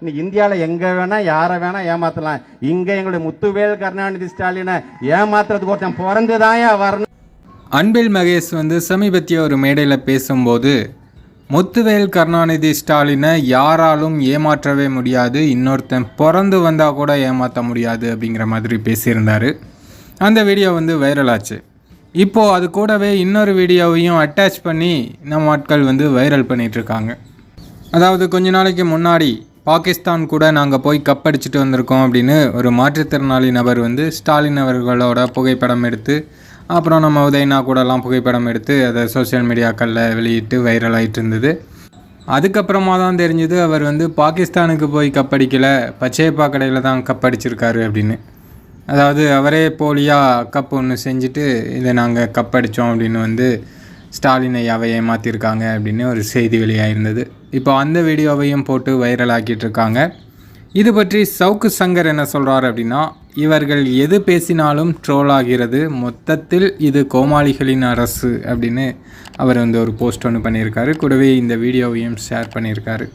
இன்னைக்கு இந்தியாவில் எங்கே வேணால் யாரை வேணால் ஏமாற்றலாம் இங்கே எங்களுடைய முத்துவேல் கருணாநிதி ஸ்டாலினை ஏமாத்துறதுக்கு ஒருத்தன் பிறந்து வரணும். அன்பில் மகேஷ் வந்து சமீபத்திய ஒரு மேடையில் பேசும்போது முத்துவேல் கருணாநிதி ஸ்டாலினை யாராலும் ஏமாற்றவே முடியாது இன்னொருத்தன் பிறந்து வந்தால் கூட ஏமாற்ற முடியாது அப்படிங்கிற மாதிரி பேசியிருந்தார். அந்த வீடியோ வந்து வைரல் ஆச்சு. இப்போது அது கூடவே இன்னொரு வீடியோவையும் அட்டாச் பண்ணி நம்ம ஆட்கள் வந்து வைரல் பண்ணிகிட்ருக்காங்க அதாவது கொஞ்ச நாளைக்கு முன்னாடி பாகிஸ்தான் கூட நாங்கள் போய் கப் அடிச்சுட்டு வந்திருக்கோம் அப்படின்னு ஒரு மாற்றுத்திறனாளி நபர் வந்து ஸ்டாலின் அவர்களோட புகைப்படம் எடுத்து அப்புறம் நம்ம உதயனா கூடலாம் புகைப்படம் எடுத்து அதை சோஷியல் மீடியாக்களில் வெளியிட்டு வைரலாகிட்டு இருந்தது. அதுக்கப்புறமா தான் தெரிஞ்சது அவர் வந்து பாகிஸ்தானுக்கு போய் கப் அடிக்கலை பச்சையப்பா கடையில் தான் கப் அடிச்சிருக்காரு அப்படின்னு. அதாவது அவரே போலியாக கப் ஒன்று செஞ்சுட்டு இதை நாங்கள் கப் அடித்தோம் அப்படின்னு வந்து ஸ்டாலின் ஐயாவை ஏமாற்றிருக்காங்க அப்படின்னு ஒரு செய்தி வெளியாயிருந்தது. இப்போ அந்த வீடியோவையும் போட்டு வைரல் ஆக்கிட்டு இருக்காங்க. இது பற்றி சவுக்கு சங்கர் என்ன சொல்கிறார் அப்படின்னா இவர்கள் எது பேசினாலும் ட்ரோல் ஆகிறது மொத்தத்தில் இது கோமாளிகளின் அரசு அப்படின்னு அவர் வந்து ஒரு போஸ்ட் ஒன்று பண்ணியிருக்காரு. கூடவே இந்த வீடியோவையும் ஷேர் பண்ணியிருக்காரு.